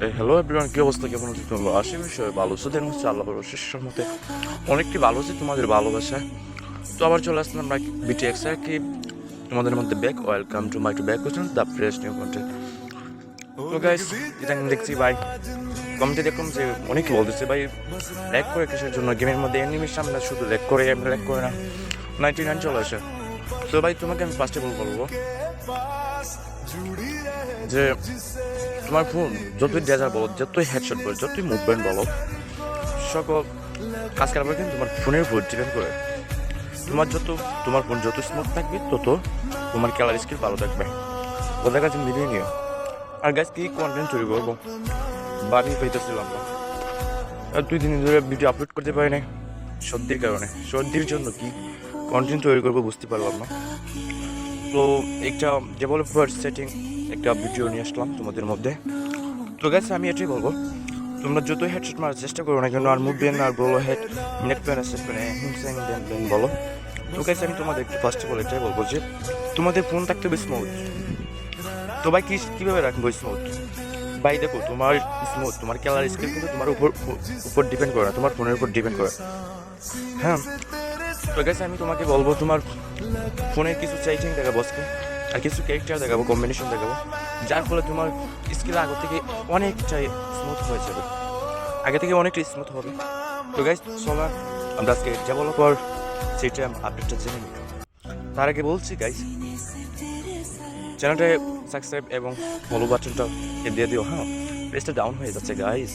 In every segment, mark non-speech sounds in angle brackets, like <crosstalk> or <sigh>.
Hello everyone কি অবস্থা? কেমন আছো তোমরা? আশি বিষয়ে ভালো সুদের হচ্ছে আল্লাহ শেষের মতে অনেকটি ভালো আছে তোমাদের ভালোবাসা তো আবার চলে আসলাম আমরা বিটি এক্সা কি তোমাদের মধ্যে back welcome to my to back question the fresh new content তো গাইস এটা আমি দেখছি ভাই কমিটি দেখলাম যে অনেকে বলতেছে ভাই ল্যাক করে কিসের জন্য? গেমের মধ্যে এনিমির সামনে শুধু ল্যাক করে, এমনি ল্যাক করে না। নাইনটি নাইন চলে আসে। তো ভাই, তোমাকে আমি ফার্স্টে বল বলব যে তোমার ফোন যতই ডেজার বলো, যতই হেডশট বলো, যতই মুভমেন্ট বলো, সকল কাজ করার কিন্তু তোমার ফোনের উপর ডিপেন্ড করে। তোমার যত, তোমার ফোন যত স্মুথ থাকবে, তত তোমার খেলার স্কিল ভালো থাকবে। ওদের কাছে মিলিয়ে নিও। আর গাছ কি কন্টেন্ট তৈরি করব? বাড়ি পাইতেছিলাম না। আর দুই দিন ধরে ভিডিও আপলোড করতে পারি না সর্দির কারণে। সর্দির জন্য কি কন্টেন্ট তৈরি করব বুঝতে পারলাম না। তো একটা ডেভেলপার সেটিং একটা ভিডিও নিয়ে আসলাম তোমাদের মধ্যে। তো গেছে আমি এটাই বলব, তোমরা যত হেডশট মারার চেষ্টা করো না কেন, আর মুভমেন্ট আর বলো head net pan set pan হিমসেং দেন দেন বলো। তো গেছে আমি তোমাদের একটু ফার্স্ট অফ অল এটাই বলব যে, তোমাদের ফোন থাকতে হবে স্মুথ তো ভাই, কি কীভাবে রাখব স্মুথ ভাই, দেখো, তোমার স্মুথ তোমার খেলার স্কিল কিন্তু তোমার উপর উপর ডিপেন্ড করে না, তোমার ফোনের উপর ডিপেন্ড করে। হ্যাঁ? তো গেছে আমি তোমাকে বলব, তোমার ফোনের কিছু চাইটিং দেখা আজকে। আর কিছু ক্যারেক্টার দেখাবো কম্বিনেশন দেখাবো, যার ফলে তোমার স্কিল আগে থেকে অনেকটাই স্মুথ হয়ে যাবে। আগে থেকে অনেকটাই স্মুথ হবে। তো গাইজ চলা, আমরা আজকে ডেভেলপার সেটা আপডেটটা জেনে নিই তার আগে বলছি গাইজ চ্যানেলটা সাবস্ক্রাইব এবং ফলো বাটনটা দিয়ে দিও হ্যাঁ? প্রেসটা ডাউন হয়ে যাচ্ছে গাইজ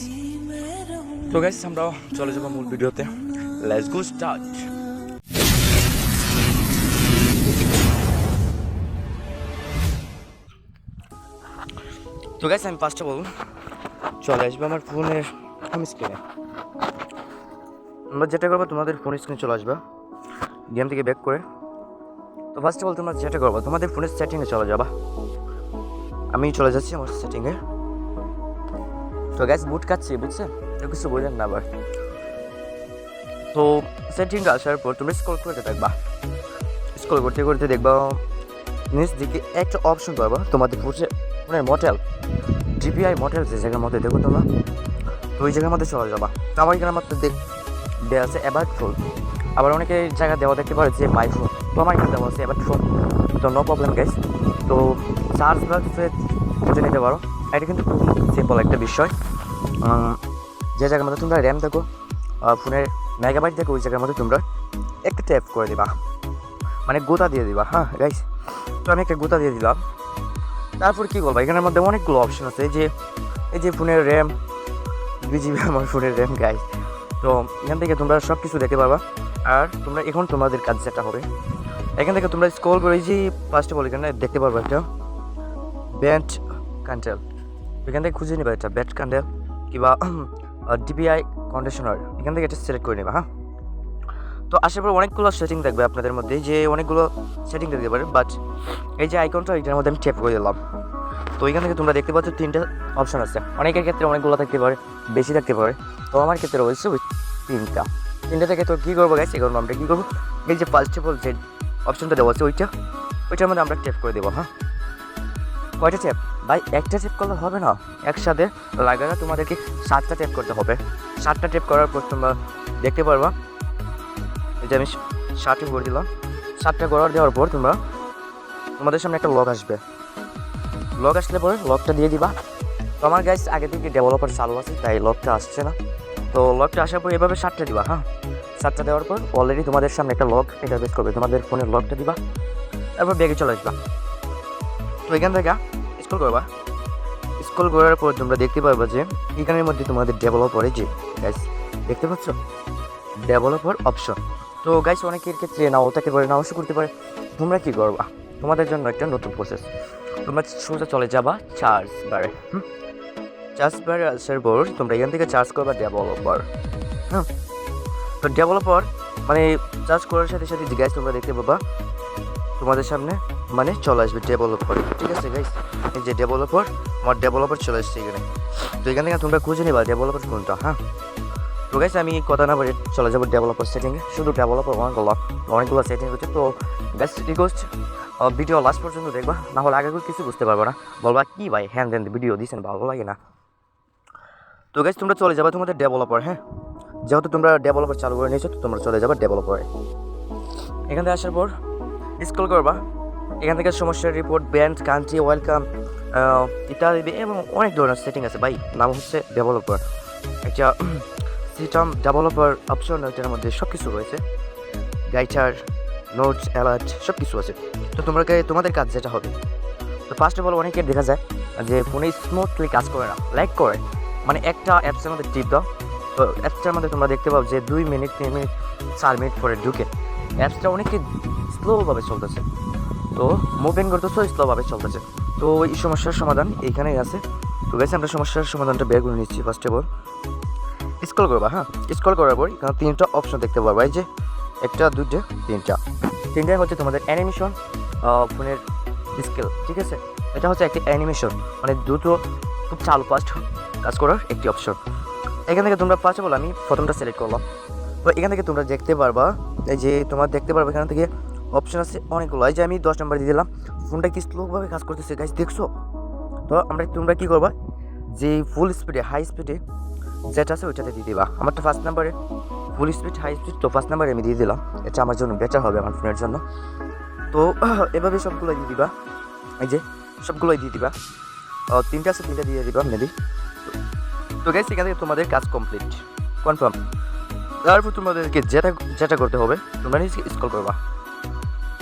তো গাইজ আমরা চলে যাব মূল ভিডিওতে লেটস গো স্টার্ট তো গাইস আমি পাঁচটা বলুন চলে আসবে আমার ফোনের হোম স্ক্রিনে তোমরা যেটা করব, তোমাদের ফোন স্ক্রিনে চলে আসবে। গেম থেকে ব্যাক করে। তো ফার্স্ট অফ অল তোমরা যেটা করব, তোমাদের ফোনের সেটিংয়ে চলে যাবা। আমি চলে যাচ্ছি আমার সেটিংয়ে তো গ্যাস বুট কাটছি বুঝছে তো কিছু বোঝেন না আবার। তো সেটিংটা আসার পর তুমি স্ক্রল করতে থাকবা। স্ক্রল করতে করতে দেখবা, নিচ দিকে একটা অপশন পাবা, তোমাদের ফোনে ফোনের মডেল জিপিআই মডেল যে জায়গার মধ্যে দেখো তোমরা, তো ওই জায়গার মধ্যে চলে যাবা। তো আমার এখানে মাত্র দেখ দেওয়া আছে অ্যাবার্ট ফোন আবার অনেকে জায়গা দেওয়া দেখতে পারে যে মাই ফোন তো আমার এখানে দেওয়া আছে অ্যাবার্ট ফোন তো নো প্রবলেম গেস তো চার্জ বাক্সে খুঁজে নিতে পারো। এটা কিন্তু খুব সিম্পল একটা বিষয়। যে জায়গার মধ্যে তোমরা র্যাম দেখো ফোনের মেগাবাইট দেখো, ওই জায়গার মধ্যে তোমরা একটা ট্যাপ করে দিবা। মানে গোতা দিয়ে দিবা হ্যাঁ গাইস তো আমি একটা গোতা দিয়ে দিলাম। তারপর কি করব এখানের মধ্যে অনেকগুলো অপশন আছে। এই যে এই যে ফোনের র্যাম দুই জিবি আমার ফোনের র্যাম গাই তো এখান থেকে তোমরা সব কিছু দেখতে পারবা আর তোমরা, এখন তোমাদের কাজ যেটা হবে, এখান থেকে তোমরা স্ক্রল করে এই যে ফার্স্টে বল এখানে দেখতে পারবা একটা ব্যান্ড ক্যান্ডেল এখান থেকে খুঁজে নিবা এটা ব্যাট ক্যান্ডেল কিংবা ডিপিআই কন্ডিশনার এখান থেকে এটা সিলেক্ট করে নেবা হ্যাঁ? তো আসার পর অনেকগুলো সেটিং দেখবে আপনাদের মধ্যে, যে অনেকগুলো সেটিং দেখতে পারে বাট এই যে আইকনটা এটার মধ্যে আমি টেপ করে দিলাম। তো এখান থেকে তোমরা দেখতে পাচ্ছ তিনটা অপশন আছে। অনেকের ক্ষেত্রে অনেকগুলো থাকতে পারে, বেশি থাকতে পারে। তো আমার ক্ষেত্রে রয়েছে ওই তিনটা। তিনটা থেকে তো কী করব গাইছে এখন আমরা, কী করব? এই যে অল যে অপশনটা দেওয়া আছে ওইটা, ওইটার মধ্যে আমরা টেপ করে দেবো হ্যাঁ? কয়টা টেপ ভাই, একটা টেপ করলে হবে না। একসাথে লাগানো তোমাদেরকে সাতটা টেপ করতে হবে। সাতটা টেপ করার পর তোমরা দেখতে পারবা এই যে আমি সাতটা করে দিলাম। সাতটা করার দেওয়ার পর তোমরা তোমাদের সামনে একটা লগ আসবে। লগ আসলে পরে লকটা দিয়ে দিবা। তো আমার গাইস আগে থেকে ডেভেলপার চালু আছে, তাই লকটা আসছে না। তো লকটা আসার পর এভাবে সাতটা দিবা হ্যাঁ? সাতটা দেওয়ার পর অলরেডি তোমাদের সামনে একটা লক ইন্টারফেস করবে। তোমাদের ফোনের লকটা দিবা, তারপর ব্যাগে চলে আসবা। তো এখান থেকে স্কুল করবা। স্কুল করার পর তোমরা দেখতে পারবা যে এখানের মধ্যে তোমাদের ডেভেলপারে যে গাইস দেখতে পাচ্ছ? ডেভেলপার অপশন তো গাইস অনেকের ক্ষেত্রে নাও থাকতে পারে নাও করতে পারে। তোমরা কি করবা? তোমাদের জন্য একটা নতুন প্রসেস তোমরা সোজা চলে যাবা চার্জ বারে চার্জ বারে আসার পর তোমরা এখান থেকে চার্জ করবা ডেভেলপার হ্যাঁ তো ডেভেলপার মানে চার্জ করার সাথে সাথে গাইস তোমরা দেখতে পাবা, তোমাদের সামনে মানে চলে আসবে ডেভেলপার ঠিক আছে গাইস এই যে ডেভেলপার আমার ডেভেলপার চলে আসছে এখানে। তো এখান থেকে তোমরা খুঁজে নিবা ডেভেলপার কোনটা হ্যাঁ? তো গাইস আমি কথা না বলে চলে যাব ডেভেলপার সেটিংয়ে শুধু ডেভেলপার অনেকগুলো অনেকগুলো সেটিং হচ্ছে। তো গাইস রিকোয়েস্ট ভিডিও লাস্ট পর্যন্ত দেখবা। না হলে আগে কিছু বুঝতে পারব না। বলবা, কি ভাই হ্যান দেন ভিডিও দিয়েছেন ভালো লাগে না। তো গাইজ তোমরা চলে যাবে তোমাদের ডেভেলপার হ্যাঁ? যেহেতু তোমরা ডেভেলপার চালু করে নিয়েছো, তো তোমরা চলে যাবে ডেভেলপারে এখান থেকে আসার পর স্ক্রল করবা। এখান থেকে সমস্যার রিপোর্ট ব্যান্ড কান্ট্রি ওয়েলকাম ইত্যাদি এবং অনেক ধরনের সেটিং আছে। ভাই, নাম হচ্ছে ডেভেলপার একটা সিস্টেম ডেভেলপার অপশন এটার মধ্যে সব কিছু রয়েছে। গাইটার নোটস অ্যালার্ট সব কিছু আছে। তো তোমরা তোমাদের কাজ যেটা হবে, তো ফার্স্ট অফ অল অনেকে দেখা যায় যে ফোনে স্মুথলি কাজ করে না লাইক করে। মানে একটা অ্যাপসের মধ্যে টিপ দাও, তো অ্যাপসটার মধ্যে তোমরা দেখতে পাও যে দুই মিনিট, তিন মিনিট, চার মিনিট পরে ঢুকে। অ্যাপসটা অনেকই স্লোভাবে চলতেছে। তো মুভমেন্ট করতেছে স্লোভাবে চলতেছে। তো এই সমস্যার সমাধান এইখানেই আছে। তো গেছে আমরা সমস্যার সমাধানটা বের করে নিচ্ছি ফার্স্ট অফ অল স্ক্রল করবা হ্যাঁ? স্ক্রল করার পর এখানে তিনটা অপশন দেখতে পারবা। এই যে একটা, দুইটা, তিনটা। তিনটাই হচ্ছে তোমাদের অ্যানিমেশন ফোনের স্কেল ঠিক আছে? এটা হচ্ছে একটি অ্যানিমেশন মানে দ্রুত খুব চালু ফাস্ট কাজ করার একটি অপশন এখান থেকে তোমরা অফ অল আমি প্রথমটা সিলেক্ট করলাম। তো এখান থেকে তোমরা দেখতে পারবা, এই যে তোমরা দেখতে পারবে এখান থেকে অপশন আছে অনেকগুলো। এই যে আমি দশ নম্বর দিয়ে দিলাম। ফোনটা কি স্লোভাবে কাজ করতেছে গাছ দেখছ? তো আমরা, তোমরা কী করবা? যে ফুল স্পিডে হাই স্পিডে যেটা আছে ওইটাতে দিয়ে দিবা। আমারটা ফার্স্ট নাম্বারে ফুল স্পিড হাই স্পিড তো ফার্স্ট নাম্বারে আমি দিয়ে দিলাম। এটা আমার জন্য বেটার হবে আমার ফোনের জন্য। তো, <coughs> এভাবে সবগুলো দিয়ে দিবা। এই যে, সবগুলোই দিয়ে দিবা। তিনটা আছে, তিনটা দিয়ে দিবা মেবি তো গাইস এখান থেকে তোমাদের কাজ কমপ্লিট কনফার্ম তারপর তোমাদেরকে যেটা যেটা করতে হবে, তোমরা নিজে স্কল করবা।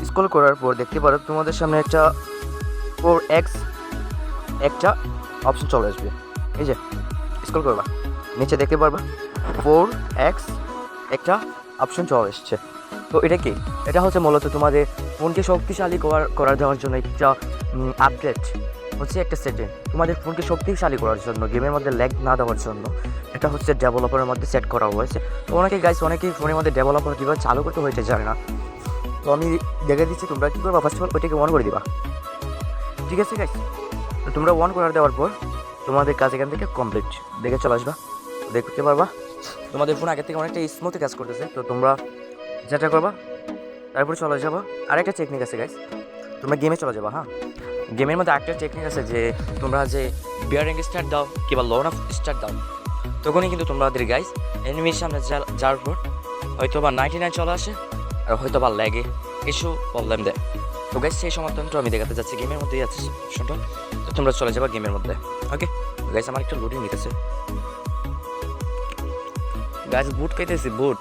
স্কল করার পর দেখতে পারো তোমাদের সামনে একটা ফোর এক্স একটা অপশন চলে আসবে। এই যে স্কল করবা। নিচে দেখতে পারবা। ফোর এক্স একটা অপশন চলে এসছে। তো এটা কি? এটা হচ্ছে মূলত তোমাদের ফোনকে শক্তিশালী করার করার দেওয়ার জন্য একটা আপডেট হচ্ছে একটা সেটিং তোমাদের ফোনকে শক্তিশালী করার জন্য গেমের মধ্যে ল্যাগ না দেওয়ার জন্য। এটা হচ্ছে ডেভেলপারের মধ্যে সেট করা হয়েছে। তো অনেকে গাইস অনেকেই ফোনের মধ্যে ডেভেলপার কীভাবে চালু করতে হয়েছে জানে না। তো আমি দেখে দিচ্ছি তোমরা কী করবা? ফার্স্ট অফ অল ওইটাকে অন করে দিবা। ঠিক আছে গাইস তোমরা অন করে দেওয়ার পর তোমাদের কাজ এখান থেকে কমপ্লিট দেখে চলে আসবা। দেখতে পারবা। তোমাদের ফোন আগে থেকে অনেকটা স্মুথে কাজ করতেছে। তো তোমরা যেটা করবা, তারপরে চলে যাব। আরেকটা টেকনিক আছে গাইস তোমরা গেমে চলে যাবা হ্যাঁ? গেমের মধ্যে একটা টেকনিক আছে যে, তোমরা যে বিয়ারিং স্টার্ট দাও কিংবা লোন অফ স্টার্ট দাও, তখনই কিন্তু তোমাদের গাইস এনিমির সামনে যা- যাওয়ার পর হয়তো বা নাইনটি নাইন চলে আসে আর হয়তো বা ল্যাগে কিছু প্রবলেম দেয়। তো গাইস সেই সমাধানটা আমি দেখাতে যাচ্ছি। গেমের মধ্যেই আছে শুনতো তো। তোমরা চলে যাবা গেমের মধ্যে ওকে গাইস আমার একটা লোডিং নিতেছে। গাইস বুট খাইতেছি বুট।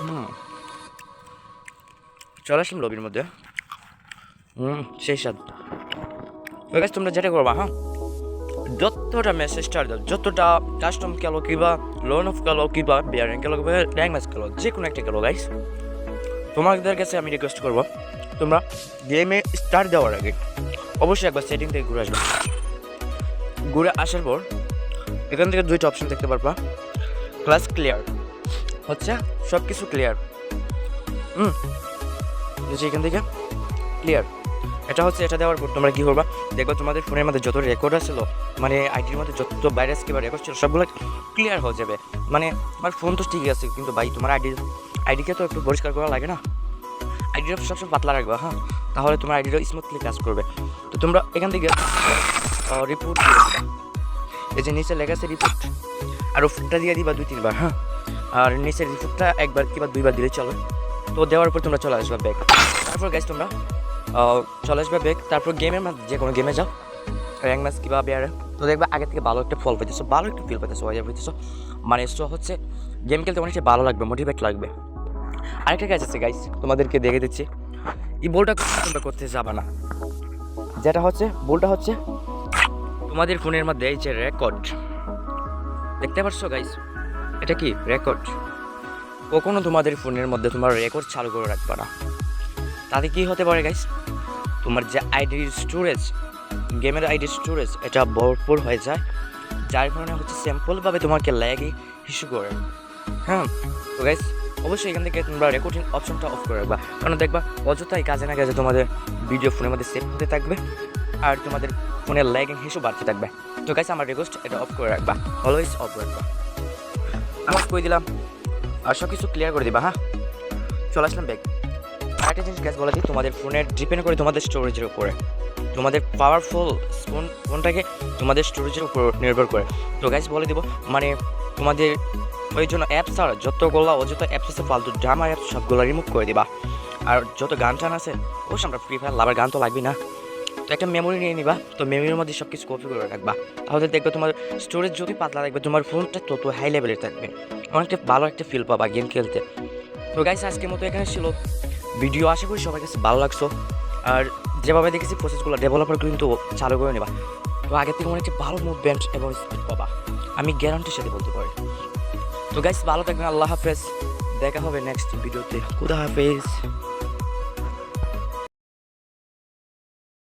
হুম। চলে আসলাম লবির মধ্যে। হুম। সেই স্বাদ। তো গাইস তোমরা যেটা করবা হ্যাঁ? যতটা মেসেজ স্টার দাও যতটা কাস্টম খেলো কিংবা লোন অফ খেলো কিংবা বিয়ারিং খেলো কিংবা র্যাঙ্ক ম্যাচ খেলো যে কোনো একটা খেলো গাইস তোমাদের কাছে আমি রিকোয়েস্ট করব তোমরা গেমে স্টার্ট দেওয়ার আগে অবশ্যই একবার সেটিং থেকে ঘুরে আসবে। ঘুরে আসার পর এখান থেকে দুইটা অপশন দেখতে পারবা। ক্লাস ক্লিয়ার হচ্ছে সব কিছু ক্লিয়ার হুম বুঝছি এখান থেকে ক্লিয়ার এটা হচ্ছে এটা দেওয়ার পর তোমরা কী করবা? দেখো তোমাদের ফোনের মধ্যে যত রেকর্ড আছিল মানে আইডির মধ্যে যত ভাইরাস কিংবা রেকর্ড ছিল, সবগুলো ক্লিয়ার হয়ে যাবে। মানে আমার ফোন তো ঠিকই আছে, কিন্তু ভাই তোমার আইডি আইডিকে তো একটু পরিষ্কার করা লাগে না? আইডিটা সবসময় পাতলা রাখবা হ্যাঁ? তাহলে তোমার আইডিটা স্মুথলি কাজ করবে। তো তোমরা এখান থেকে রিপোর্ট এই যে নিচে লেখা আছে রিপোর্ট আর উপরটা দিয়ে দিবা দুই, তিনবার হ্যাঁ? আর নিচের রিপোর্টটা একবার কিংবা দুইবার দিলে চলো। তো দেওয়ার পর তোমরা চলে আসবে ব্যাগ তারপর গাইজ তোমরা চলে আসবে ব্যাগ তারপর গেমের মধ্যে যে কোনো গেমে যাও। র্যাঙ্ক ম্যাচ কিংবা বেয়ারে তো দেখবা আগে থেকে ভালো একটা ফল পেতেছো ভালো একটা ফিল পেতেছো ওয়াইজার পেতেছো মানে সো হচ্ছে গেম খেলতে অনেকটা ভালো লাগবে মোটিভেট লাগবে। আরেকটা কাজ আছে গাইস তোমাদেরকে দেখে দিচ্ছি। এই বলটা তোমরা করতে যাবে না। যেটা হচ্ছে, বলটা হচ্ছে, তোমাদের ফোনের মধ্যে এই যে রেকর্ড দেখতে পারছ গাইস এটা কি রেকর্ড কখনো তোমাদের ফোনের মধ্যে তোমার রেকর্ড চালু করে রাখবে না। তাতে কি হতে পারে গাইস তোমার যে আইডির স্টোরেজ গেমের আইডির স্টোরেজ এটা ভরপুর হয়ে যায়। যার কারণে হচ্ছে সিম্পলভাবে তোমাকে ল্যাগে ইস্যু করে। হ্যাঁ তো গাইস অবশ্যই এখান থেকে তোমরা রেকর্ডিং অপশনটা অফ করে রাখবা। কারণ দেখবা, অযথাই কাজে না কাজে তোমাদের ভিডিও ফোনের মধ্যে সেভ হতে থাকবে। আর তোমাদের ফোনের ল্যাগিং হিসেবে বাড়তে থাকবে। তো গাইস আমার রিকোয়েস্ট এটা অফ করে রাখবা। অলওয়েজ অফ রাখবা। আমার কই দিলাম? আর সব কিছু ক্লিয়ার করে দিবা হ্যাঁ? চলে আসলাম ব্যাগ আরেকটা জিনিস গ্যাস বলা দিই, তোমাদের ফোনের ডিপেন্ড করে তোমাদের স্টোরেজের উপরে। তোমাদের পাওয়ারফুল ফোন ফোনটাকে তোমাদের স্টোরেজের উপর নির্ভর করে। তো গাইজ বলে দিব মানে তোমাদের ওই জন্য অ্যাপস আর যতগুলো অযত অ্যাপস আছে, ফালতু ড্রামার অ্যাপস সবগুলো রিমুভ করে দিবা। আর যত গান টান আছে, অবশ্যই আমরা ফ্রি ফায়ার লাভার গান তো লাগবে না। তো একটা মেমোরি নিয়ে নিবা। তো মেমোরির মধ্যে সব কিছু কপি করে রাখবা। তাহলে দেখবে তোমার স্টোরেজ যদি পাতলা থাকবে, তোমার ফোনটা তত হাই লেভেলের থাকবে। অনেকটা ভালো একটা ফিল পাবা গেম খেলতে। তো গাইস আজকের মতো এখানে ছিল। ভিডিও আশা করি সবার কাছে ভালো লাগছো। আর যেভাবে দেখেছি প্রসেসগুলো ডেভেলপার কিন্তু চালু করে নেবা। তো আগে থেকে হচ্ছে ভালো মুভমেন্ট এবং স্পিড পাবা। আমি গ্যারান্টির সাথে বলতে পারি। তো গাইস ভালো থাকবেন, আল্লাহ হাফেজ। দেখা হবে নেক্সট ভিডিওতে খুদা হাফেজ।